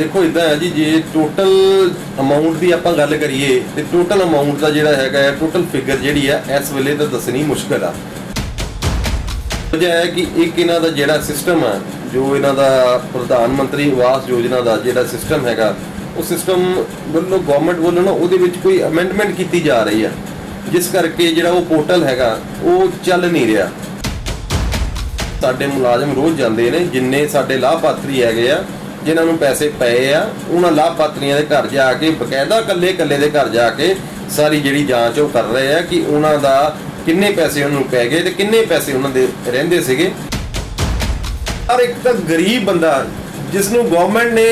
ਦੇਖੋ ਇਦਾਂ ਹੈ ਜੀ, ਜੇ ਟੋਟਲ ਅਮਾਉਂਟ ਦੀ ਆਪਾਂ ਗੱਲ ਕਰੀਏ, ਤੇ ਟੋਟਲ ਅਮਾਉਂਟ ਦਾ ਜਿਹੜਾ ਹੈਗਾ ਹੈ ਟੋਟਲ ਫਿਗਰ ਜਿਹੜੀ ਹੈ, ਇਸ ਵੇਲੇ ਤਾਂ ਦੱਸਣੀ ਮੁਸ਼ਕਲ ਆ। ਵਜ੍ਹਾ ਹੈ ਕਿ ਇੱਕ ਇਹਨਾਂ ਦਾ ਜਿਹੜਾ ਸਿਸਟਮ ਆ, ਜੋ ਇਹਨਾਂ ਦਾ ਪ੍ਰਧਾਨ ਮੰਤਰੀ ਆਵਾਸ ਯੋਜਨਾ ਦਾ ਜਿਹੜਾ ਸਿਸਟਮ ਹੈਗਾ, ਉਹ ਸਿਸਟਮ ਵੱਲੋਂ ਗਵਰਨਮੈਂਟ ਵੱਲੋਂ ਨਾ ਉਹਦੇ ਵਿੱਚ ਕੋਈ ਅਮੈਂਡਮੈਂਟ ਕੀਤੀ ਜਾ ਰਹੀ ਹੈ ਜਿਸ ਕਰਕੇ ਜਿਹੜਾ ਉਹ ਪੋਰਟਲ ਹੈਗਾ, ਉਹ ਚੱਲ ਨਹੀਂ ਰਿਹਾ। ਸਾਡੇ ਮੁਲਾਜ਼ਮ ਰੋਜ਼ ਜਾਂਦੇ ਨੇ, ਜਿੰਨੇ ਸਾਡੇ ਲਾਭਪਾਤਰੀ ਹੈਗੇ ਆ ਜਿਨ੍ਹਾਂ ਨੂੰ ਪੈਸੇ ਪਏ ਆ, ਉਹਨਾਂ ਲਾਭਪਾਤਰੀਆਂ ਦੇ ਘਰ ਜਾ ਕੇ, ਬਕਾਇਦਾ ਕੱਲੇ ਕੱਲੇ ਦੇ ਘਰ ਜਾ ਕੇ ਸਾਰੀ ਜਿਹੜੀ ਜਾਂਚ ਉਹ ਕਰ ਰਹੇ ਆ ਕਿ ਉਹਨਾਂ ਦਾ ਕਿੰਨੇ ਪੈਸੇ ਉਹਨਾਂ ਪੈ ਗਏ ਤੇ ਕਿੰਨੇ ਪੈਸੇ ਉਹਨਾਂ ਦੇ ਰਹਿੰਦੇ ਸੀਗੇ। ਹਰ ਇੱਕ ਤਾਂ ਗਰੀਬ ਬੰਦਾ ਜਿਸ ਨੂੰ ਗਵਰਨਮੈਂਟ ਨੇ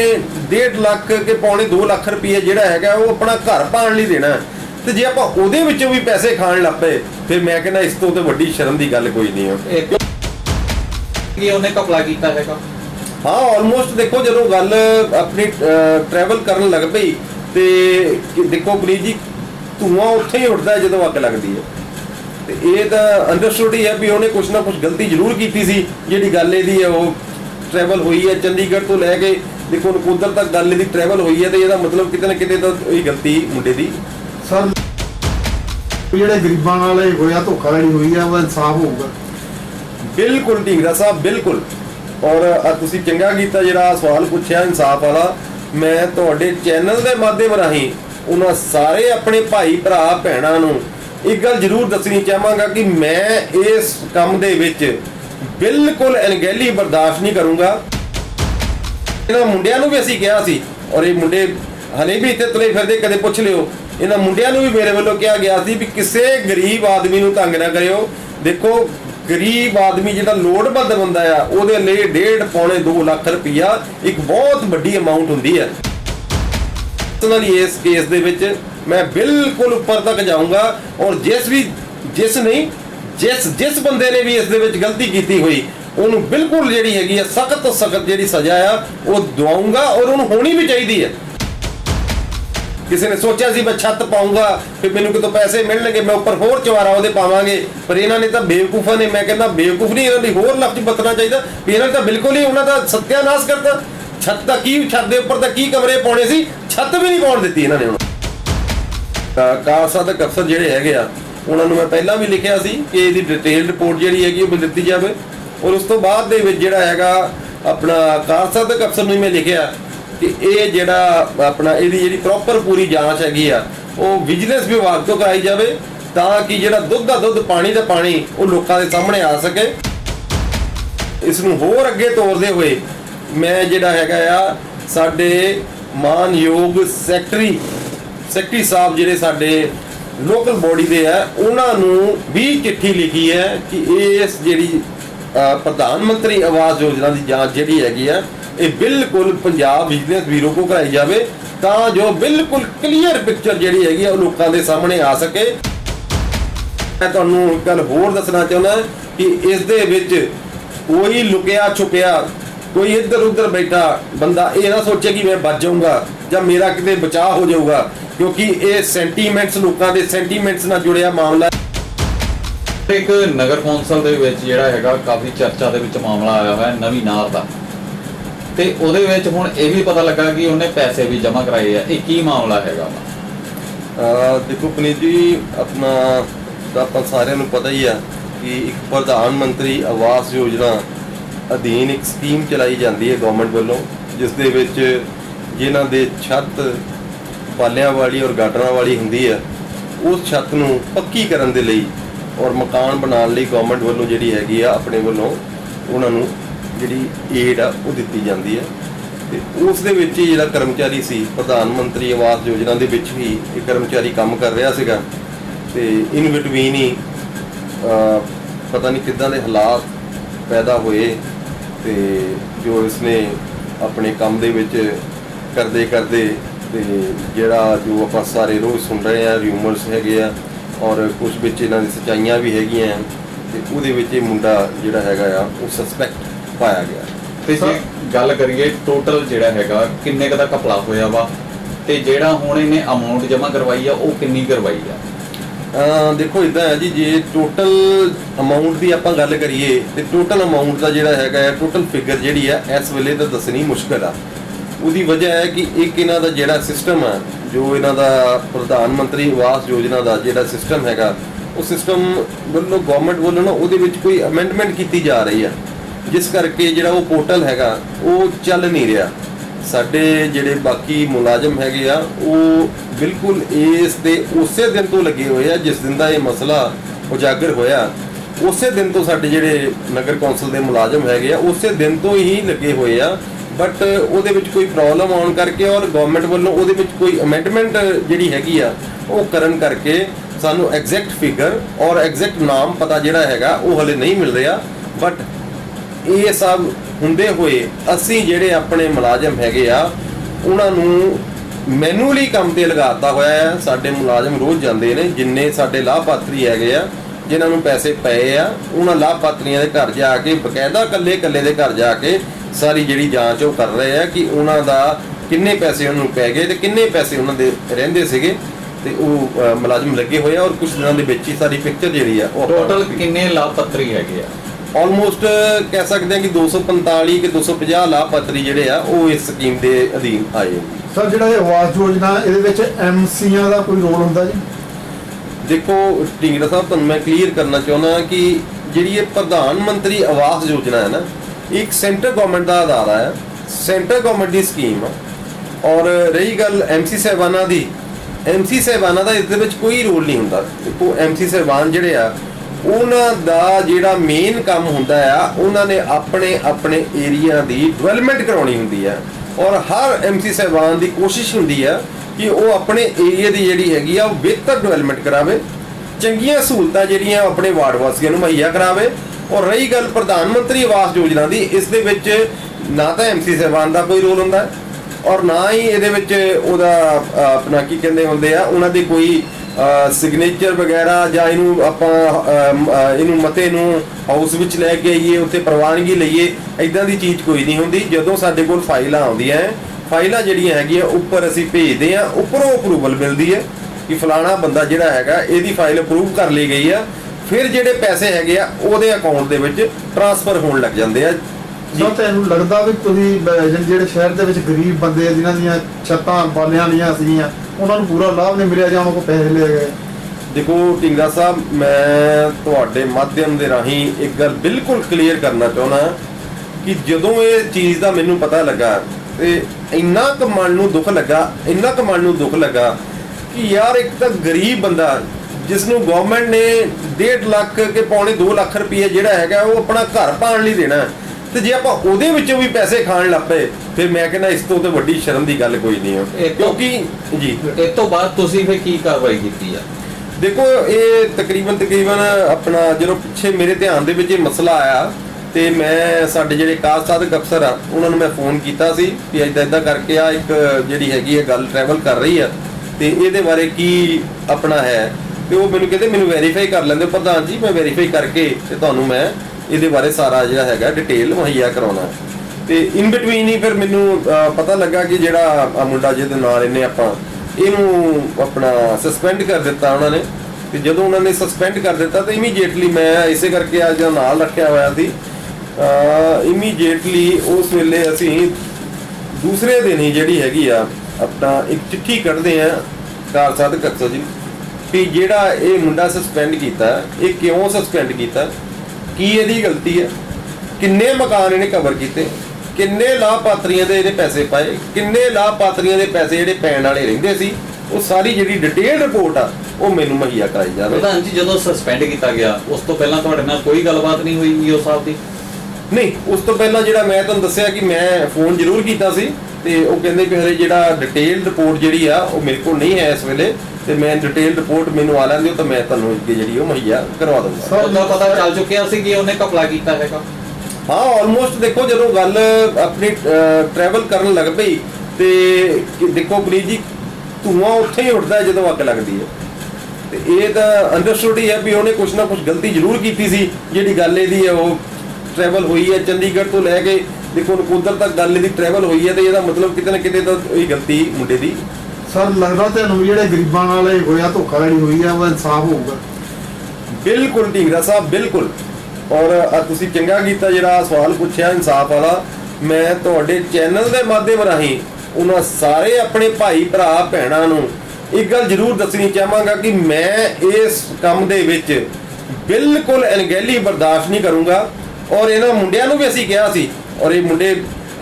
1.5 ਲੱਖ ਕੇ ਪੌਣੇ 2 ਲੱਖ ਰੁਪਏ ਜਿਹੜਾ ਹੈਗਾ ਉਹ ਆਪਣਾ ਘਰ ਪਾਣ ਲਈ ਦੇਣਾ। ਤੇ ਜੇ ਆਪਾਂ ਉਹਦੇ ਵਿੱਚੋਂ ਵੀ ਪੈਸੇ ਖਾਣ ਲੱਪੇ ਫਿਰ ਮੈਂ ਕਹਿੰਦਾ ਇਸ ਤੋਂ ਤੇ ਵੱਡੀ ਸ਼ਰਮ ਦੀ ਗੱਲ ਕੋਈ ਨਹੀਂ ਹੈ ਇਹ ਉਹਨੇ ਕਪਲਾ ਕੀਤਾ ਹੈਗਾ? ਹਾਂ ਆਲਮੋਸਟ ਦੇਖੋ ਜਦੋਂ ਗੱਲ ਆਪਣੀ ਟਰੈਵਲ ਕਰਨ ਲੱਗ ਪਈ ਤੇ ਦੇਖੋ ਪਲੀਜ਼ ਜੀ ਧੂਆਂ ਉੱਥੇ ਹੀ ਉੱਠਦਾ ਹੈ ਜਦੋਂ ਅੱਗ ਲੱਗਦੀ ਹੈ। ਤੇ ਇਹ ਤਾਂ ਅੰਡਰਸਟੂਡ ਹੀ ਹੈ ਵੀ ਉਹਨੇ ਕੁਝ ਨਾ ਕੁਝ ਗਲਤੀ ਜ਼ਰੂਰ ਕੀਤੀ ਸੀ ਜਿਹੜੀ ਗੱਲ ਇਹਦੀ ਹੈ ਉਹ ਟਰੈਵਲ ਹੋਈ ਹੈ ਚੰਡੀਗੜ੍ਹ ਤੋਂ ਲੈ ਕੇ ਦੇਖੋ ਨਕੋਦਰ ਤੱਕ ਗੱਲ ਇਹਦੀ ਟਰੈਵਲ ਹੋਈ ਹੈ ਤੇ ਇਹਦਾ ਮਤਲਬ ਕਿਤੇ ਨਾ ਕਿਤੇ ਤਾਂ ਇਹ ਗਲਤੀ ਮੁੰਡੇ ਦੀ। ਸਰ ਜਿਹੜੇ ਗਰੀਬਾਂ ਨਾਲ ਹੋਇਆ ਧੋਖਾਧੜੀ ਹੋਈ ਆ ਉਹ ਇਨਸਾਫ ਹੋਊਗਾ। ਬਿਲਕੁਲ ਢੀਂਗਰਾ ਸਾਹਿਬ ਬਿਲਕੁਲ। ਔਰ ਤੁਸੀਂ ਚੰਗਾ ਕੀਤਾ ਜਿਹੜਾ ਸਵਾਲ ਪੁੱਛਿਆ ਇਨਸਾਫ ਵਾਲਾ। ਮੈਂ ਤੁਹਾਡੇ ਚੈਨਲ ਦੇ ਮਾਧਿਅਮ ਰਾਹੀਂ ਉਹਨਾਂ ਸਾਰੇ ਆਪਣੇ ਭਾਈ, ਭਰਾ, ਭੈਣਾਂ ਨੂੰ ਇੱਕ ਗੱਲ ਜ਼ਰੂਰ ਦੱਸਣੀ ਚਾਹਾਂਗਾ ਕਿ ਮੈਂ ਇਸ ਕੰਮ ਦੇ ਵਿੱਚ ਬਿਲਕੁਲ ਅਣਗਹਿਲੀ ਬਰਦਾਸ਼ਤ ਨਹੀਂ ਕਰੂੰਗਾ। ਇਹਨਾਂ ਮੁੰਡਿਆਂ ਨੂੰ ਵੀ ਅਸੀਂ ਕਿਹਾ ਸੀ, ਔਰ ਇਹ ਮੁੰਡੇ ਹਲੇ ਵੀ ਇੱਥੇ ਤੁਲੇ ਫਿਰਦੇ, ਕਦੇ ਪੁੱਛ ਲਿਓ। ਇਹਨਾਂ ਮੁੰਡਿਆਂ ਨੂੰ ਵੀ ਮੇਰੇ ਵੱਲੋਂ ਕਿਹਾ ਗਿਆ ਸੀ ਵੀ ਕਿਸੇ ਗਰੀਬ ਆਦਮੀ ਨੂੰ ਤੰਗ ਨਾ ਕਰਿਓ। ਦੇਖੋ ਗਰੀਬ ਆਦਮੀ ਜਿਹੜਾ ਲੋੜਵੰਦ ਬੰਦਾ ਆ, ਉਹਦੇ ਲਈ ਡੇਢ ਪੌਣੇ 2 ਲੱਖ ਰੁਪਈਆ ਇੱਕ ਬਹੁਤ ਵੱਡੀ ਅਮਾਉਂਟ ਹੁੰਦੀ ਹੈ। ਪਰਸਨਲੀ ਇਸ ਕੇਸ ਦੇ ਵਿੱਚ ਮੈਂ ਬਿਲਕੁਲ ਉੱਪਰ ਤੱਕ ਜਾਊਂਗਾ ਔਰ ਜਿਸ ਵੀ, ਜਿਸ ਨਹੀਂ, ਜਿਸ ਜਿਸ ਬੰਦੇ ਨੇ ਵੀ ਇਸ ਦੇ ਵਿੱਚ ਗਲਤੀ ਕੀਤੀ ਹੋਈ, ਉਹਨੂੰ ਬਿਲਕੁਲ ਜਿਹੜੀ ਹੈਗੀ ਆ ਸਖਤ ਤੋਂ ਸਖਤ ਜਿਹੜੀ ਸਜ਼ਾ ਆ, ਉਹ ਦਵਾਉਂਗਾ ਔਰ ਉਹਨੂੰ ਹੋਣੀ ਵੀ ਚਾਹੀਦੀ ਹੈ। ਕਿਸੇ ਨੇ ਸੋਚਿਆ ਸੀ ਮੈਂ ਛੱਤ ਪਾਉਂਗਾ, ਫਿਰ ਮੈਨੂੰ ਕਿਤੋਂ ਪੈਸੇ ਮਿਲਣਗੇ, ਮੈਂ ਉੱਪਰ ਹੋਰ ਚਵਾਰਾ ਉਹਦੇ ਪਾਵਾਂਗੇ। ਪਰ ਇਹਨਾਂ ਨੇ ਤਾਂ ਬੇਵਕੂਫਾਂ ਨੇ, ਮੈਂ ਕਹਿੰਦਾ ਬੇਵਕੂਫ ਨਹੀਂ, ਇਹਨਾਂ ਦੀ ਹੋਰ ਲਫ਼ਜ਼ ਬਤਨਾ ਚਾਹੀਦਾ, ਵੀ ਇਹਨਾਂ ਨੇ ਤਾਂ ਬਿਲਕੁਲ ਹੀ ਉਹਨਾਂ ਦਾ ਸਤਿਆਨਾਸ਼ ਕਰਤਾ। ਛੱਤ ਦਾ ਕੀ, ਛੱਤ ਦੇ ਉੱਪਰ ਤਾਂ ਕੀ ਕਮਰੇ ਪਾਉਣੇ ਸੀ, ਛੱਤ ਵੀ ਨਹੀਂ ਪਾਉਣ ਦਿੱਤੀ ਇਹਨਾਂ ਨੇ ਹੁਣ। ਤਾਂ ਕਾਸਾ ਦੇ ਅਫਸਰ ਜਿਹੜੇ ਹੈਗੇ ਆ, ਉਹਨਾਂ ਨੂੰ ਮੈਂ ਪਹਿਲਾਂ ਵੀ ਲਿਖਿਆ ਸੀ ਕਿ ਇਹਦੀ ਡਿਟੇਲ ਰਿਪੋਰਟ ਜਿਹੜੀ ਹੈਗੀ ਉਹ ਦਿੱਤੀ ਜਾਵੇ। ਔਰ ਉਸ ਤੋਂ ਬਾਅਦ ਦੇ ਵਿੱਚ ਜਿਹੜਾ ਹੈਗਾ, ਆਪਣਾ ਕਾਰ ਸਾਧਕ ਅਫਸਰ ਨੂੰ ਮੈਂ ਲਿਖਿਆ ਕਿ ਇਹ ਜਿਹੜਾ ਆਪਣਾ ਇਹਦੀ ਜਿਹੜੀ ਪ੍ਰੋਪਰ ਪੂਰੀ ਜਾਂਚ ਹੈਗੀ ਆ, ਉਹ ਵਿਜੀਲੈਂਸ ਵਿਭਾਗ ਤੋਂ ਕਰਾਈ ਜਾਵੇ ਤਾਂ ਕਿ ਜਿਹੜਾ ਦੁੱਧ ਦਾ ਦੁੱਧ, ਪਾਣੀ ਦਾ ਪਾਣੀ, ਉਹ ਲੋਕਾਂ ਦੇ ਸਾਹਮਣੇ ਆ ਸਕੇ। ਇਸ ਨੂੰ ਹੋਰ ਅੱਗੇ ਤੋਰਦੇ ਹੋਏ ਮੈਂ ਜਿਹੜਾ ਹੈਗਾ ਆ, ਸਾਡੇ ਮਾਨਯੋਗ ਸੈਕਟਰੀ ਸੈਕਟਰੀ ਸਾਹਿਬ ਜਿਹੜੇ ਸਾਡੇ ਲੋਕਲ ਬੋਡੀ ਦੇ ਆ, ਉਹਨਾਂ ਨੂੰ ਵੀ ਚਿੱਠੀ ਲਿਖੀ ਹੈ ਕਿ ਇਸ ਜਿਹੜੀ ਪ੍ਰਧਾਨ ਮੰਤਰੀ ਆਵਾਸ ਯੋਜਨਾ ਦੀ ਜਾਂਚ ਜਿਹੜੀ ਹੈਗੀ ਆ ਇਹ ਬਿਲਕੁਲ ਪੰਜਾਬ ਵਿਜੀਲੈਂਸ ਬਿਊਰੋ ਕੋ ਕਰਾਈ ਜਾਵੇ, ਤਾਂ ਜੋ ਬਿਲਕੁਲ ਕਲੀਅਰ ਪਿਕਚਰ ਜਿਹੜੀ ਹੈਗੀ ਆ ਉਹ ਲੋਕਾਂ ਦੇ ਸਾਹਮਣੇ ਆ ਸਕੇ। ਮੈਂ ਤੁਹਾਨੂੰ ਇੱਕ ਗੱਲ ਹੋਰ ਦੱਸਣਾ ਚਾਹੁੰਦਾ ਕਿ ਇਸ ਦੇ ਵਿੱਚ ਕੋਈ ਲੁਕਿਆ ਛੁਪਿਆ, ਕੋਈ ਇੱਧਰ ਉੱਧਰ ਬੈਠਾ ਬੰਦਾ ਇਹ ਨਾ ਸੋਚੇ ਕਿ ਮੈਂ ਬਚ ਜਾਊਂਗਾ ਜਾਂ ਮੇਰਾ ਕਿਤੇ ਬਚਾਅ ਹੋ ਜਾਊਗਾ, ਕਿਉਂਕਿ ਇਹ ਸੈਂਟੀਮੈਂਟਸ ਲੋਕਾਂ ਦੇ ਸੈਂਟੀਮੈਂਟਸ ਨਾਲ ਜੁੜਿਆ ਮਾਮਲਾ ਇੱਕ ਨਗਰ ਕੌਂਸਲ ਦੇ ਵਿੱਚ ਜਿਹੜਾ ਹੈਗਾ, ਕਾਫੀ ਚਰਚਾ ਦੇ ਵਿੱਚ ਮਾਮਲਾ ਆਇਆ ਹੋਇਆ, ਨਵੀਂ ਨਾਰ ਦਾ। ਤੇ ਉਹਦੇ ਵਿੱਚ ਹੁਣ ਇਹ ਵੀ ਪਤਾ ਲੱਗਾ ਕਿ ਉਹਨੇ ਪੈਸੇ ਵੀ ਜਮ੍ਹਾਂ ਕਰਾਏ ਆ। ਇਹ ਕੀ ਮਾਮਲਾ ਹੈਗਾ ਵਾ? ਦੇਖੋ ਪੁਨੀਤ ਜੀ, ਆਪਣਾ ਤਾਂ ਆਪਾਂ ਸਾਰਿਆਂ ਨੂੰ ਪਤਾ ਹੀ ਆ ਕਿ ਇੱਕ ਪ੍ਰਧਾਨ ਮੰਤਰੀ ਆਵਾਸ ਯੋਜਨਾ ਅਧੀਨ ਇੱਕ ਸਕੀਮ ਚਲਾਈ ਜਾਂਦੀ ਹੈ ਗਵਰਨਮੈਂਟ ਵੱਲੋਂ, ਜਿਸ ਦੇ ਵਿੱਚ ਜਿਨ੍ਹਾਂ ਦੇ ਛੱਤ ਪਾਲਿਆਂ ਵਾਲੀ ਔਰ ਗਾਡਰਾਂ ਵਾਲੀ ਹੁੰਦੀ ਹੈ, ਉਸ ਛੱਤ ਨੂੰ ਪੱਕੀ ਕਰਨ ਦੇ ਲਈ ਔਰ ਮਕਾਨ ਬਣਾਉਣ ਲਈ ਗਵਰਨਮੈਂਟ ਵੱਲੋਂ ਜਿਹੜੀ ਹੈਗੀ ਆ, ਆਪਣੇ ਵੱਲੋਂ ਉਹਨਾਂ ਨੂੰ ਜਿਹੜੀ ਏਡ ਆ, ਉਹ ਦਿੱਤੀ ਜਾਂਦੀ ਹੈ ਤੇ ਉਸ ਦੇ ਵਿੱਚ ਹੀ ਜਿਹੜਾ ਕਰਮਚਾਰੀ ਸੀ, ਪ੍ਰਧਾਨ ਮੰਤਰੀ ਆਵਾਸ ਯੋਜਨਾ ਦੇ ਵਿੱਚ ਹੀ ਇਹ ਕਰਮਚਾਰੀ ਕੰਮ ਕਰ ਰਿਹਾ ਸੀਗਾ। ਤੇ ਇਨ ਬਿਟਵੀਨ ਹੀ ਪਤਾ ਨਹੀਂ ਕਿੱਦਾਂ ਦੇ ਹਾਲਾਤ ਪੈਦਾ ਹੋਏ ਤੇ ਜੋ ਇਸਨੇ ਆਪਣੇ ਕੰਮ ਦੇ ਵਿੱਚ ਕਰਦੇ ਕਰਦੇ ਤੇ ਜਿਹੜਾ ਜੋ ਆਪਾਂ ਸਾਰੇ ਰੋਜ਼ ਸੁਣ ਰਹੇ ਆ ਰਿਊਮਰਸ ਹੈਗੇ ਆ ਔਰ ਕੁਝ ਵਿੱਚ ਇਹਨਾਂ ਦੀ ਸਚਾਈਆਂ ਵੀ ਹੈਗੀਆਂ। ਤੇ ਉਹਦੇ ਵਿੱਚ ਇਹ ਮੁੰਡਾ ਜਿਹੜਾ ਹੈਗਾ ਆ, ਉਹ ਸਸਪੈਕਟ ਪਾਇਆ ਗਿਆ। ਤੇ ਜੇ ਗੱਲ ਕਰੀਏ ਟੋਟਲ ਜਿਹੜਾ ਹੈਗਾ ਕਿੰਨੇ ਕੁ ਦਾ ਕਪਲਾ ਹੋਇਆ ਵਾ? ਤੇ ਜਿਹੜਾ ਹੁਣ ਇਹਨੇ ਅਮਾਉਂਟ ਜਮ੍ਹਾਂ ਕਰਵਾਈ ਆ ਉਹ ਕਿੰਨੀ ਕਰਵਾਈ ਆ? ਦੇਖੋ ਇਦਾਂ ਹੈ ਜੀ ਜੇ ਟੋਟਲ ਅਮਾਉਂਟ ਦੀ ਆਪਾਂ ਗੱਲ ਕਰੀਏ ਤੇ ਟੋਟਲ ਅਮਾਉਂਟ ਦਾ ਜਿਹੜਾ ਹੈਗਾ ਹੈ ਟੋਟਲ ਫਿਗਰ ਜਿਹੜੀ ਹੈ ਇਸ ਵੇਲੇ ਤਾਂ ਦੱਸਣੀ ਮੁਸ਼ਕਲ ਆ। ਉਹਦੀ ਵਜ੍ਹਾ ਹੈ ਕਿ ਇੱਕ ਇਹਨਾਂ ਦਾ ਜਿਹੜਾ ਸਿਸਟਮ ਹੈ ਜੋ ਇਹਨਾਂ ਦਾ ਪ੍ਰਧਾਨ ਮੰਤਰੀ ਆਵਾਸ ਯੋਜਨਾ ਦਾ ਜਿਹੜਾ ਸਿਸਟਮ ਹੈਗਾ ਉਹ ਸਿਸਟਮ ਵੱਲੋਂ ਗਵਰਨਮੈਂਟ ਵੱਲੋਂ ਨਾ ਉਹਦੇ ਵਿੱਚ ਕੋਈ ਅਮੈਂਡਮੈਂਟ ਕੀਤੀ ਜਾ ਰਹੀ ਹੈ ਜਿਸ ਕਰਕੇ ਜਿਹੜਾ ਉਹ ਪੋਰਟਲ ਹੈਗਾ, ਉਹ ਚੱਲ ਨਹੀਂ ਰਿਹਾ। ਸਾਡੇ ਜਿਹੜੇ ਬਾਕੀ ਮੁਲਾਜ਼ਮ ਹੈਗੇ ਆ, ਉਹ ਬਿਲਕੁਲ ਇਸ ਦੇ ਉਸੇ ਦਿਨ ਤੋਂ ਲੱਗੇ ਹੋਏ ਆ, ਜਿਸ ਦਿਨ ਦਾ ਇਹ ਮਸਲਾ ਉਜਾਗਰ ਹੋਇਆ। ਉਸੇ ਦਿਨ ਤੋਂ ਸਾਡੇ ਜਿਹੜੇ ਨਗਰ ਕੌਂਸਲ ਦੇ ਮੁਲਾਜ਼ਮ ਹੈਗੇ ਆ, ਉਸੇ ਦਿਨ ਤੋਂ ਹੀ ਲੱਗੇ ਹੋਏ ਆ। ਬਟ ਉਹਦੇ ਵਿੱਚ ਕੋਈ ਪ੍ਰੋਬਲਮ ਆਉਣ ਕਰਕੇ ਔਰ ਗਵਰਨਮੈਂਟ ਵੱਲੋਂ ਉਹਦੇ ਵਿੱਚ ਕੋਈ ਅਮੈਂਡਮੈਂਟ ਜਿਹੜੀ ਹੈਗੀ ਆ, ਉਹ ਕਰਨ ਕਰਕੇ ਸਾਨੂੰ ਐਗਜ਼ੈਕਟ ਫਿਗਰ ਔਰ ਐਗਜ਼ੈਕਟ ਨਾਮ ਪਤਾ ਜਿਹੜਾ ਹੈਗਾ, ਉਹ ਹਲੇ ਨਹੀਂ ਮਿਲ ਰਿਹਾ। ਬਟ ਇਹ ਸਭ ਹੁੰਦੇ ਹੋਏ ਅਸੀਂ ਜਿਹੜੇ ਆਪਣੇ ਮੁਲਾਜ਼ਮ ਹੈਗੇ ਆ, ਉਹਨਾਂ ਨੂੰ ਮੈਨੂਅਲੀ ਕੰਮ ਤੇ ਲਗਾਤਾ ਹੋਇਆ ਹੈ ਸਾਡੇ ਮੁਲਾਜ਼ਮ ਰੋਜ਼ ਜਾਂਦੇ ਨੇ, ਜਿੰਨੇ ਸਾਡੇ ਲਾਭਪਾਤਰੀ ਹੈਗੇ ਆ, ਜਿਨ੍ਹਾਂ ਨੂੰ ਪੈਸੇ ਪਏ ਆ, ਉਹਨਾਂ ਲਾਭਪਾਤਰੀਆਂ ਦੇ ਘਰ ਜਾ ਕੇ, ਬਕਾਇਦਾ ਕੱਲੇ ਕੱਲੇ ਦੇ ਘਰ ਜਾ ਕੇ ਸਾਰੀ ਜਿਹੜੀ ਜਾਂਚ ਉਹ ਕਰ ਰਹੇ ਆ ਕਿ ਉਹਨਾਂ ਦਾ ਕਿੰਨੇ ਪੈਸੇ ਉਹਨਾਂ ਨੂੰ ਪੈ ਗਏ ਤੇ ਕਿੰਨੇ ਪੈਸੇ ਉਹਨਾਂ ਦੇ ਰਹਿੰਦੇ ਸੀਗੇ ਤੇ ਉਹ ਮੁਲਾਜ਼ਮ ਲੱਗੇ ਹੋਏ ਆ ਔਰ ਕੁਝ ਦਿਨਾਂ ਦੇ ਵਿੱਚ ਹੀ ਸਾਰੀ ਪਿਕਚਰ ਜਿਹੜੀ ਆ ਉਹ ਟੋਟਲ ਕਿੰਨੇ ਲਾਭਪਾਤਰੀ ਹੈਗੇ ਆ? ਆਲਮੋਸਟ ਕਹਿ ਸਕਦੇ ਹਾਂ ਕਿ 245 ਕਿ 250 ਲਾਭਪਾਤਰੀ ਜਿਹੜੇ ਆ ਉਹ ਇਸ ਸਕੀਮ ਦੇ ਅਧੀਨ ਆਏ। ਸਰ ਜਿਹੜਾ ਇਹ ਆਵਾਸ ਯੋਜਨਾ ਇਹਦੇ ਵਿੱਚ ਐਮਸੀਆਂ ਦਾ ਕੋਈ ਰੋਲ ਹੁੰਦਾ ਜੀ? ਦੇਖੋ ਢਿੰਗਰਾ ਸਾਹਿਬ ਤੁਹਾਨੂੰ ਮੈਂ ਕਲੀਅਰ ਕਰਨਾ ਚਾਹੁੰਦਾ ਕਿ ਜਿਹੜੀ ਇਹ ਪ੍ਰਧਾਨ ਮੰਤਰੀ ਆਵਾਸ ਯੋਜਨਾ ਹੈ ਨਾ ਇੱਕ ਸੈਂਟਰ ਗਵਰਨਮੈਂਟ ਦਾ ਅਦਾਰਾ ਹੈ ਸੈਂਟਰ ਗਵਰਨਮੈਂਟ ਦੀ ਸਕੀਮ ਆ। ਔਰ ਰਹੀ ਗੱਲ ਐਮਸੀ ਸਹਿਬਾਨਾ ਦੀ ਐਮਸੀ ਸਹਿਬਾਨਾ ਦਾ ਇਸ ਦੇ ਵਿੱਚ ਕੋਈ ਰੋਲ ਨਹੀਂ ਹੁੰਦਾ। ਦੇਖੋ ਐਮਸੀ ਸਹਿਬਾਨ ਜਿਹੜੇ ਆ ਉਹਨਾਂ ਦਾ ਜਿਹੜਾ ਮੇਨ ਕੰਮ ਹੁੰਦਾ ਆ, ਉਹਨਾਂ ਨੇ ਆਪਣੇ ਆਪਣੇ ਏਰੀਆ ਦੀ ਡਿਵੈਲਪਮੈਂਟ ਕਰਾਉਣੀ ਹੁੰਦੀ ਆ। ਔਰ ਹਰ ਐਮਸੀ ਸਹਿਬਾਨ ਦੀ ਕੋਸ਼ਿਸ਼ ਹੁੰਦੀ ਆ ਕਿ ਉਹ ਆਪਣੇ ਏਰੀਆ ਦੀ ਜਿਹੜੀ ਹੈਗੀ ਆ, ਉਹ ਬਿਹਤਰ ਡਿਵੈਲਪਮੈਂਟ ਕਰਾਵੇ, ਚੰਗੀਆਂ ਸਹੂਲਤਾਂ ਜਿਹੜੀਆਂ ਆਪਣੇ ਵਾਰਡ ਵਾਸੀਆਂ ਨੂੰ ਮੁਹੱਈਆ ਕਰਾਵੇ। ਔਰ ਰਹੀ ਗੱਲ ਪ੍ਰਧਾਨ ਮੰਤਰੀ ਆਵਾਸ ਯੋਜਨਾ ਦੀ, ਇਸ ਦੇ ਵਿੱਚ ਨਾ ਤਾਂ ਐਮਸੀ ਸਹਿਬਾਨ ਦਾ ਕੋਈ ਰੋਲ ਹੁੰਦਾ, ਔਰ ਨਾ ਹੀ ਇਹਦੇ ਵਿੱਚ ਉਹਦਾ ਆਪਣਾ ਕੀ ਕਹਿੰਦੇ ਹੁੰਦੇ ਆ, ਉਹਨਾਂ ਦੀ ਕੋਈ ਸਿਗਨੇਚਰ ਵਗੈਰਾ ਜਾਂ ਇਹਨੂੰ ਆਪਾਂ ਇਹਨੂੰ ਮਤੇ ਨੂੰ ਹਾਊਸ ਵਿੱਚ ਲੈ ਕੇ ਆਈਏ ਉੱਥੇ ਪ੍ਰਵਾਨਗੀ ਲਈਏ ਇਦਾਂ ਦੀ ਚੀਜ਼ ਕੋਈ ਨਹੀਂ ਹੁੰਦੀ। ਜਦੋਂ ਸਾਡੇ ਕੋਲ ਫਾਈਲਾਂ ਆਉਂਦੀਆਂ ਫਾਈਲਾਂ ਜਿਹੜੀਆਂ ਹੈਗੀਆਂ ਉੱਪਰ ਅਸੀਂ ਭੇਜਦੇ ਆ ਉੱਪਰੋਂ ਅਪਰੂਵਲ ਮਿਲਦੀ ਹੈ ਕਿ ਫਲਾਣਾ ਬੰਦਾ ਜਿਹੜਾ ਹੈਗਾ ਇਹਦੀ ਫਾਈਲ ਅਪਰੂਵ ਕਰ ਲਈ ਗਈ ਆ। ਫਿਰ ਜਿਹੜੇ ਪੈਸੇ ਹੈਗੇ ਆ ਉਹਦੇ ਅਕਾਊਂਟ ਦੇ ਵਿੱਚ ਟ੍ਰਾਂਸਫਰ ਹੋਣ ਲੱਗ ਜਾਂਦੇ ਆ। ਜੀ। ਤੈਨੂੰ ਲੱਗਦਾ ਵੀ ਤੁਸੀਂ ਜਿਹੜੇ- ਸ਼ਹਿਰ ਦੇ ਵਿੱਚ ਗਰੀਬ ਬੰਦੇ ਆ, ਜਿਨ੍ਹਾਂ ਦੀਆਂ ਛੱਤਾਂ ਬਾਲਿਆਂ ਦੀਆਂ ਸੀਗੀਆਂ ਉਹਨਾਂ ਨੂੰ ਪੂਰਾ ਲਾਭ ਨਹੀਂ ਮਿਲਿਆ ਜਾਂ ਉਹਨਾਂ ਕੋਲ ਪੈਸੇ ਲਏ ਗਏ। ਦੇਖੋ, ਢਿੰਗਰਾ ਸਾਹਿਬ, ਮੈਂ ਤੁਹਾਡੇ ਮਾਧਿਅਮ ਦੇ ਰਾਹੀਂ ਇੱਕ ਗੱਲ ਬਿਲਕੁਲ ਕਲੀਅਰ ਕਰਨਾ ਚਾਹੁੰਦਾ ਕਿ ਜਦੋਂ ਇਹ ਚੀਜ਼ ਦਾ ਮੈਨੂੰ ਪਤਾ ਲੱਗਾ ਤੇ ਇੰਨਾ ਕੁ ਮਨ ਨੂੰ ਦੁੱਖ ਲੱਗਾ, ਇੰਨਾ ਕੁ ਮਨ ਨੂੰ ਦੁੱਖ ਲੱਗਾ ਕਿ ਯਾਰ ਇੱਕ ਤਾਂ ਗਰੀਬ ਬੰਦਾ ਜਿਸ ਨੂੰ ਗਵਰਨਮੈਂਟ ਨੇ 1.5 ਲੱਖ ਕੇ ਪੌਣੇ 2 ਲੱਖ ਰੁਪਏ ਜਿਹੜਾ ਹੈਗਾ ਉਹ ਆਪਣਾ ਘਰ ਪਾਣ ਲਈ ਦੇਣਾ। ਤੇ ਜੇ ਆਪਾਂ ਉਹਦੇ ਵਿੱਚੋਂ ਵੀ ਪੈਸੇ ਖਾਣ ਲੱਪੇ ਫਿਰ ਮੈਂ ਕਹਿੰਦਾ ਇਸ ਤੋਂ ਤੇ ਵੱਡੀ ਸ਼ਰਮ ਦੀ ਗੱਲ ਕੋਈ ਨਹੀਂ ਹੈ। ਕਿਉਂਕਿ ਜੀ। ਇਸ ਤੋਂ ਬਾਅਦ ਤੁਸੀਂ ਫਿਰ ਕੀ ਕਾਰਵਾਈ ਕੀਤੀ ਆ? ਦੇਖੋ ਇਹ ਤਕਰੀਬਨ ਤਕਰੀਬਨ ਆਪਣਾ ਜਦੋਂ ਪਿੱਛੇ ਮੇਰੇ ਧਿਆਨ ਦੇ ਵਿੱਚ ਇਹ ਮਸਲਾ ਆਇਆ ਤੇ ਮੈਂ ਸਾਡੇ ਜਿਹੜੇ ਕਾਸ ਸਾਧਕ ਅਫਸਰ ਆ ਉਹਨਾਂ ਨੂੰ ਮੈਂ ਫੋਨ ਕੀਤਾ ਸੀ ਕਿ ਇਦਾਂ ਇਦਾਂ ਕਰਕੇ ਆ ਇੱਕ ਜਿਹੜੀ ਹੈਗੀ ਹੈ ਗੱਲ ਟਰੈਵਲ ਕਰ ਰਹੀ ਆ ਤੇ ਇਹਦੇ ਬਾਰੇ ਕੀ ਆਪਣਾ ਹੈ? ਤੇ ਉਹ ਮੈਨੂੰ ਕਹਿੰਦੇ ਮੈਨੂੰ ਵੈਰੀਫਾਈ ਕਰ ਲੈਂਦੇ ਪ੍ਰਧਾਨ ਜੀ ਮੈਂ ਵੈਰੀਫਾਈ ਕਰਕੇ ਤੇ ਤੁਹਾਨੂੰ ਮੈਂ ਇਹਦੇ ਬਾਰੇ ਸਾਰਾ ਜਿਹੜਾ ਹੈਗਾ ਡਿਟੇਲ ਮੁਹੱਈਆ ਕਰਾਉਣਾ। ਹੈ। ਤੇ ਇਨ ਬਿਟਵੀਨ ਹੀ ਫਿਰ ਮੈਨੂੰ ਪਤਾ ਲੱਗਾ ਕਿ ਜਿਹੜਾ ਮੁੰਡਾ ਜਿਹਦੇ ਨਾਲ ਇਹਨੇ ਆਪਾਂ ਇਹਨੂੰ ਆਪਣਾ ਸਸਪੈਂਡ ਕਰ ਦਿੱਤਾ ਉਹਨਾਂ ਨੇ। ਤੇ ਜਦੋਂ ਉਹਨਾਂ ਨੇ ਸਸਪੈਂਡ ਕਰ ਦਿੱਤਾ ਤਾਂ ਇਮੀਡੀਏਟਲੀ ਮੈਂ ਇਸੇ ਕਰਕੇ ਅੱਜ ਨਾਲ ਰੱਖਿਆ ਹੋਇਆ ਸੀ। ਇਮੀਡੀਏਟਲੀ ਉਸ ਵੇਲੇ ਅਸੀਂ ਦੂਸਰੇ ਦਿਨ ਹੀ ਜਿਹੜੀ ਹੈਗੀ ਆ, ਆਪਣਾ ਇੱਕ ਚਿੱਠੀ ਕੱਢਦੇ ਆ ਕਾਰ ਸਾਧਕ ਅਕਸਰ ਜੀ, ਵੀ ਜਿਹੜਾ ਇਹ ਮੁੰਡਾ ਸਸਪੈਂਡ ਕੀਤਾ, ਇਹ ਕਿਉਂ ਸਸਪੈਂਡ ਕੀਤਾ? ਕੀ ਇਹਦੀ ਗਲਤੀ ਹੈ? ਕਿੰਨੇ ਮਕਾਨ ਇਹਨੇ ਕਵਰ ਕੀਤੇ? ਕਿੰਨੇ ਲਾਭਪਾਤਰੀਆਂ ਦੇ ਇਹਨੇ ਪੈਸੇ ਪਾਏ? ਕਿੰਨੇ ਲਾਭਪਾਤਰੀਆਂ ਦੇ ਪੈਸੇ ਜਿਹੜੇ ਪੈਣ ਵਾਲੇ ਰਹਿੰਦੇ ਸੀ? ਉਹ ਸਾਰੀ ਜਿਹੜੀ ਡਿਟੇਲ ਰਿਪੋਰਟ ਆ ਉਹ ਮੈਨੂੰ ਮੁਹੱਈਆ ਕਰਾਈ ਜਾਵੇ। ਪ੍ਰਧਾਨ ਜੀ ਜਦੋਂ ਸਸਪੈਂਡ ਕੀਤਾ ਗਿਆ ਉਸ ਤੋਂ ਪਹਿਲਾਂ ਤੁਹਾਡੇ ਨਾਲ ਕੋਈ ਗੱਲਬਾਤ ਨਹੀਂ ਹੋਈ ਈਓ ਸਾਹਿਬ ਦੀ? ਨਹੀਂ ਉਸ ਤੋਂ ਪਹਿਲਾਂ ਜਿਹੜਾ ਮੈਂ ਤੁਹਾਨੂੰ ਦੱਸਿਆ ਕਿ ਮੈਂ ਫੋਨ ਜ਼ਰੂਰ ਕੀਤਾ ਸੀ ਤੇ ਉਹ ਕਹਿੰਦੇ ਕਿ ਹਰੇ ਜਿਹੜਾ ਡਿਟੇਲ ਰਿਪੋਰਟ ਜਿਹੜੀ ਆ ਉਹ ਮੇਰੇ ਕੋਲ ਨਹੀਂ ਹੈ ਇਸ ਵੇਲੇ ਤੇ ਮੈਂ ਡਿਟੇਲ ਰਿਪੋਰਟ ਮੈਨੂੰ ਆ ਲੈਂਦੇ ਤਾਂ ਮੈਂ ਤੁਹਾਨੂੰ ਅੱਗੇ ਜਿਹੜੀ ਉਹ ਮੁਹੱਈਆ ਕਰਵਾ ਦਊਂਗਾ। ਸਰ ਉਹਦਾ ਪਤਾ ਚੱਲ ਚੁੱਕਿਆ ਸੀ ਕਿ ਉਹਨੇ ਕਪਲਾ ਕੀਤਾ ਹੈਗਾ? ਹਾਂ ਆਲਮੋਸਟ ਦੇਖੋ ਜਦੋਂ ਗੱਲ ਆਪਣੀ ਟਰੈਵਲ ਕਰਨ ਲੱਗ ਪਈ ਤੇ ਦੇਖੋ ਪ੍ਰੀਤ ਜੀ ਧੂਆਂ ਉੱਥੇ ਹੀ ਉੱਠਦਾ ਜਦੋਂ ਅੱਗ ਲੱਗਦੀ ਹੈ। ਤੇ ਇਹ ਤਾਂ ਅੰਡਰਸਟੂਡ ਹੀ ਹੈ ਵੀ ਉਹਨੇ ਕੁਛ ਨਾ ਕੁਛ ਗਲਤੀ ਜ਼ਰੂਰ ਕੀਤੀ ਸੀ ਜਿਹੜੀ ਗੱਲ ਇਹਦੀ ਹੈ ਉਹ ਟਰੈਵਲ ਹੋਈ ਹੈ ਚੰਡੀਗੜ੍ਹ ਤੋਂ ਲੈ ਕੇ ਦੇਖੋ ਨਕੋਦਰ ਤੱਕ ਗੱਲ ਇਹਦੀ ਟਰੈਵਲ ਹੋਈ ਹੈ ਤੇ ਇਹਦਾ ਮਤਲਬ ਕਿਤੇ ਨਾ ਕਿਤੇ ਤਾਂ ਇਹ ਗਲਤੀ ਮੁੰਡੇ ਦੀ। ਸਰ ਲੱਗਦਾ ਤੁਹਾਨੂੰ ਜਿਹੜੇ ਗਰੀਬਾਂ ਨਾਲ ਇਹ ਹੋਇਆ ਧੋਖਾਧੜੀ ਹੋਈ ਆ ਉਹਦਾ ਇਨਸਾਫ ਹੋਊਗਾ। ਬਿਲਕੁਲ ਢੀਂਗਰਾ ਸਾਹਿਬ ਬਿਲਕੁਲ। ਔਰ ਤੁਸੀਂ ਚੰਗਾ ਕੀਤਾ ਜਿਹੜਾ ਸਵਾਲ ਪੁੱਛਿਆ ਇਨਸਾਫ ਵਾਲਾ। ਮੈਂ ਤੁਹਾਡੇ ਚੈਨਲ ਦੇ ਮਾਧਿਅਮ ਰਾਹੀਂ ਉਹਨਾਂ ਸਾਰੇ ਆਪਣੇ ਭਾਈ ਭਰਾ ਭੈਣਾਂ ਨੂੰ ਇੱਕ ਗੱਲ ਜ਼ਰੂਰ ਦੱਸਣੀ ਚਾਹਾਂਗਾ ਕਿ ਮੈਂ ਇਸ ਕੰਮ ਦੇ ਵਿੱਚ ਬਿਲਕੁਲ ਅਣਗਹਿਲੀ ਬਰਦਾਸ਼ਤ ਨਹੀਂ ਕਰੂੰਗਾ। ਔਰ ਇਹਨਾਂ ਮੁੰਡਿਆਂ ਨੂੰ ਵੀ ਅਸੀਂ ਕਿਹਾ ਸੀ ਔਰ ਇਹ ਮੁੰਡੇ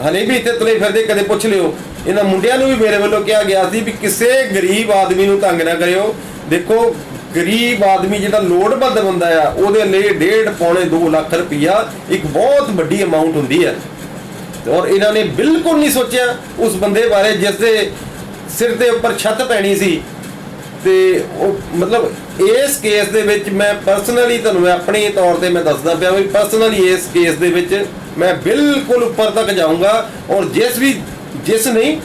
ਹਲੇ ਵੀ ਇੱਥੇ ਤਲੇ ਫਿਰਦੇ, ਕਦੇ ਪੁੱਛ ਲਿਓ। ਇਹਨਾਂ ਮੁੰਡਿਆਂ ਨੂੰ ਵੀ ਮੇਰੇ ਵੱਲੋਂ ਕਿਹਾ ਗਿਆ ਸੀ ਵੀ ਕਿਸੇ ਗਰੀਬ ਆਦਮੀ ਨੂੰ ਤੰਗ ਨਾ ਕਰਿਓ। ਦੇਖੋ, ਗਰੀਬ ਆਦਮੀ ਜਿਹੜਾ ਲੋੜਵੰਦ ਬੰਦਾ ਆ, ਉਹਦੇ ਲਈ ਡੇਢ ਪੌਣੇ 2 ਲੱਖ ਰੁਪਈਆ ਇੱਕ ਬਹੁਤ ਵੱਡੀ ਅਮਾਉਂਟ ਹੁੰਦੀ ਹੈ। ਔਰ ਇਹਨਾਂ ਨੇ ਬਿਲਕੁਲ ਨਹੀਂ ਸੋਚਿਆ ਉਸ ਬੰਦੇ ਬਾਰੇ ਜਿਸ ਦੇ ਸਿਰ ਦੇ ਉੱਪਰ ਛੱਤ ਪੈਣੀ ਸੀ। ਤੇ ਉਹ ਮਤਲਬ ਇਸ ਕੇਸ ਦੇ ਵਿੱਚ ਮੈਂ ਪਰਸਨਲੀ ਤੁਹਾਨੂੰ ਮੈਂ ਆਪਣੇ ਤੌਰ ਤੇ ਮੈਂ ਦੱਸਦਾ ਪਿਆ ਵੀ ਪਰਸਨਲੀ ਇਸ ਕੇਸ ਦੇ ਵਿੱਚ ਮੈਂ ਬਿਲਕੁਲ ਉੱਪਰ ਤੱਕ ਜਾਊਂਗਾ ਔਰ ਜਿਸ ਵੀ, ਜਿਸ ਨਹੀਂ,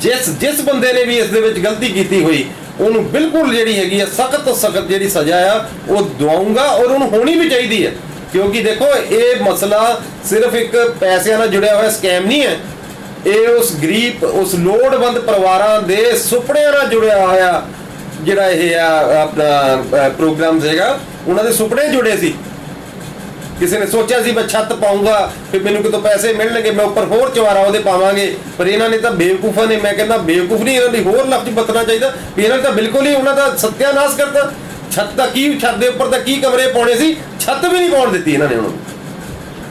ਜਿਸ ਜਿਸ ਬੰਦੇ ਨੇ ਵੀ ਇਸ ਦੇ ਵਿੱਚ ਗਲਤੀ ਕੀਤੀ ਹੋਈ, ਉਹਨੂੰ ਬਿਲਕੁਲ ਜਿਹੜੀ ਹੈਗੀ ਆ, ਸਖਤ ਤੋਂ ਸਖਤ ਜਿਹੜੀ ਸਜ਼ਾ ਆ, ਉਹ ਦਵਾਉਂਗਾ ਔਰ ਉਹਨੂੰ ਹੋਣੀ ਵੀ ਚਾਹੀਦੀ ਹੈ। ਕਿਉਂਕਿ ਦੇਖੋ, ਇਹ ਮਸਲਾ ਸਿਰਫ ਇੱਕ ਪੈਸਿਆਂ ਨਾਲ ਜੁੜਿਆ ਹੋਇਆ ਸਕੈਮ ਨਹੀਂ ਹੈ। ਇਹ ਉਸ ਗਰੀਬ, ਉਸ ਲੋੜਵੰਦ ਪਰਿਵਾਰਾਂ ਦੇ ਸੁਪਨਿਆਂ ਨਾਲ ਜੁੜਿਆ ਹੋਇਆ ਜਿਹੜਾ ਇਹ ਆ, ਆਪਣਾ ਪ੍ਰੋਗਰਾਮ ਹੈਗਾ ਉਹਨਾਂ ਦੇ ਸੁਪਨੇ ਜੁੜੇ ਸੀ। ਕਿਸੇ ਨੇ ਸੋਚਿਆ ਸੀ ਮੈਂ ਛੱਤ ਪਾਉਂਗਾ ਫਿਰ ਮੈਨੂੰ ਕਿਤੋਂ ਪੈਸੇ ਮਿਲਣਗੇ ਮੈਂ ਉੱਪਰ ਹੋਰ ਚਵਾਰਾ ਉਹਦੇ ਪਾਵਾਂਗੇ। ਪਰ ਇਹਨਾਂ ਨੇ ਤਾਂ ਬੇਵਕੂਫਾਂ ਨੇ ਮੈਂ ਕਹਿੰਦਾ ਬੇਵਕੂਫ ਨਹੀਂ ਇਹਨਾਂ ਦੀ ਹੋਰ ਲਫ਼ਜ਼ ਬਤਨਾ ਚਾਹੀਦਾ। ਵੀ ਇਹਨਾਂ ਨੇ ਤਾਂ ਬਿਲਕੁਲ ਹੀ ਉਹਨਾਂ ਦਾ ਸਤਿਆਨਾਸ਼ ਕਰਤਾ। ਛੱਤ ਦਾ ਕੀ ਛੱਤ ਦੇ ਉੱਪਰ ਤਾਂ ਕੀ ਕਮਰੇ ਪਾਉਣੇ ਸੀ? ਛੱਤ ਵੀ ਨਹੀਂ ਪਾਉਣ ਦਿੱਤੀ ਇਹਨਾਂ ਨੇ ਉਹਨਾਂ ਨੂੰ।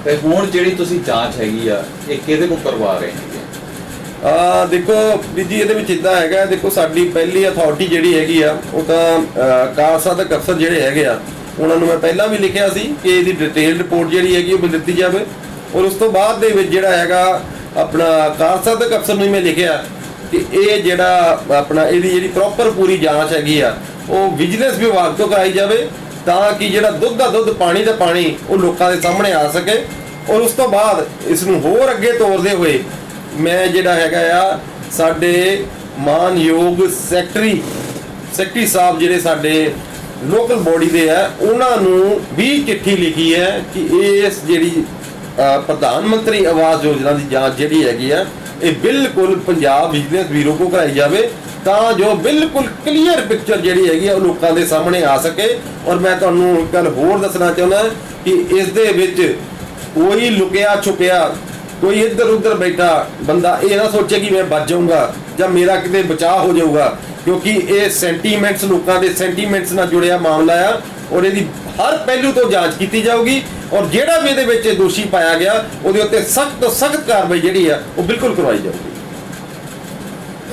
ਤੇ ਹੁਣ ਜਿਹੜੀ ਤੁਸੀਂ ਜਾਂਚ ਹੈਗੀ ਆ ਇਹ ਕਿਹਦੇ ਕੋਲ ਕਰਵਾ ਰਹੇ ਹੈਗੇ? ਆ ਦੇਖੋ ਜੀ ਇਹਦੇ ਵਿੱਚ ਇਦਾਂ ਹੈਗਾ ਦੇਖੋ ਸਾਡੀ ਪਹਿਲੀ ਅਥਾਰਟੀ ਜਿਹੜੀ ਹੈਗੀ ਆ ਉਹ ਤਾਂ ਅਹ, ਕਾਰ ਸਾਧਕ ਅਫਸਰ ਜਿਹੜੇ ਹੈਗੇ ਆ ਉਹਨਾਂ ਨੂੰ ਮੈਂ ਪਹਿਲਾਂ ਵੀ ਲਿਖਿਆ ਸੀ ਕਿ ਇਹਦੀ ਡਿਟੇਲ ਰਿਪੋਰਟ ਜਿਹੜੀ ਹੈਗੀ ਉਹ ਮੈਨੂੰ ਦਿੱਤੀ ਜਾਵੇ। ਔਰ ਉਸ ਤੋਂ ਬਾਅਦ ਦੇ ਵਿੱਚ ਜਿਹੜਾ ਹੈਗਾ ਆਪਣਾ ਕਾਰ ਸਾਧਕ ਅਫਸਰ ਨੂੰ ਮੈਂ ਲਿਖਿਆ ਕਿ ਇਹ ਜਿਹੜਾ ਆਪਣਾ ਇਹਦੀ ਜਿਹੜੀ ਪ੍ਰੋਪਰ ਪੂਰੀ ਜਾਂਚ ਹੈਗੀ ਆ, ਉਹ ਵਿਜੀਲੈਂਸ ਵਿਭਾਗ ਤੋਂ ਕਰਾਈ ਜਾਵੇ ਤਾਂ ਕਿ ਜਿਹੜਾ ਦੁੱਧ ਦਾ ਦੁੱਧ, ਪਾਣੀ ਦਾ ਪਾਣੀ ਉਹ ਲੋਕਾਂ ਦੇ ਸਾਹਮਣੇ ਆ ਸਕੇ। ਔਰ ਉਸ ਤੋਂ ਬਾਅਦ ਇਸ ਨੂੰ ਹੋਰ ਅੱਗੇ ਤੋਰਦੇ ਹੋਏ ਮੈਂ ਜਿਹੜਾ ਹੈਗਾ ਆ, ਸਾਡੇ ਮਾਨਯੋਗ ਸੈਕਟਰੀ ਸੈਕਟਰੀ ਸਾਹਿਬ ਜਿਹੜੇ ਸਾਡੇ ਲੋਕਲ ਬੋਡੀ ਦੇ ਆ, ਉਹਨਾਂ ਨੂੰ ਵੀ ਚਿੱਠੀ ਲਿਖੀ ਹੈ ਕਿ ਇਸ ਜਿਹੜੀ ਪ੍ਰਧਾਨ ਮੰਤਰੀ ਆਵਾਸ ਯੋਜਨਾ ਦੀ ਜਾਂਚ ਜਿਹੜੀ ਹੈਗੀ ਆ, ਇਹ ਬਿਲਕੁਲ ਪੰਜਾਬ ਵਿਜੀਲੈਂਸ ਬਿਊਰੋ ਕੋ ਕਰਾਈ ਜਾਵੇ ਤਾਂ ਜੋ ਬਿਲਕੁਲ ਕਲੀਅਰ ਪਿਕਚਰ ਜਿਹੜੀ ਹੈਗੀ ਆ ਉਹ ਲੋਕਾਂ ਦੇ ਸਾਹਮਣੇ ਆ ਸਕੇ। ਔਰ ਮੈਂ ਤੁਹਾਨੂੰ ਇੱਕ ਗੱਲ ਹੋਰ ਦੱਸਣਾ ਚਾਹੁੰਦਾ ਕਿ ਇਸ ਦੇ ਵਿੱਚ ਕੋਈ ਲੁਕਿਆ ਛੁਪਿਆ, ਕੋਈ ਇੱਧਰ ਉੱਧਰ ਬੈਠਾ ਬੰਦਾ ਇਹ ਨਾ ਸੋਚੇ ਕਿ ਮੈਂ ਬਚ ਜਾਊਂਗਾ ਜਾਂ ਮੇਰਾ ਕਿਤੇ ਬਚਾਅ ਹੋ ਜਾਊਗਾ। ਕਿਉਂਕਿ ਇਹ ਸੈਂਟੀਮੈਂਟਸ ਲੋਕਾਂ ਦੇ ਸੈਂਟੀਮੈਂਟਸ ਨਾਲ ਜੁੜਿਆ ਮਾਮਲਾ ਆ, ਔਰ ਇਹਦੀ ਹਰ ਪਹਿਲੂ ਤੋਂ ਜਾਂਚ ਕੀਤੀ ਜਾਊਗੀ, ਔਰ ਜਿਹੜਾ ਵੀ ਇਹਦੇ ਵਿੱਚ ਦੋਸ਼ੀ ਪਾਇਆ ਗਿਆ, ਉਹਦੇ ਉੱਤੇ ਸਖਤ ਤੋਂ ਸਖਤ ਕਾਰਵਾਈ ਜਿਹੜੀ ਆ, ਉਹ ਬਿਲਕੁਲ ਕਰਵਾਈ ਜਾਊਗੀ।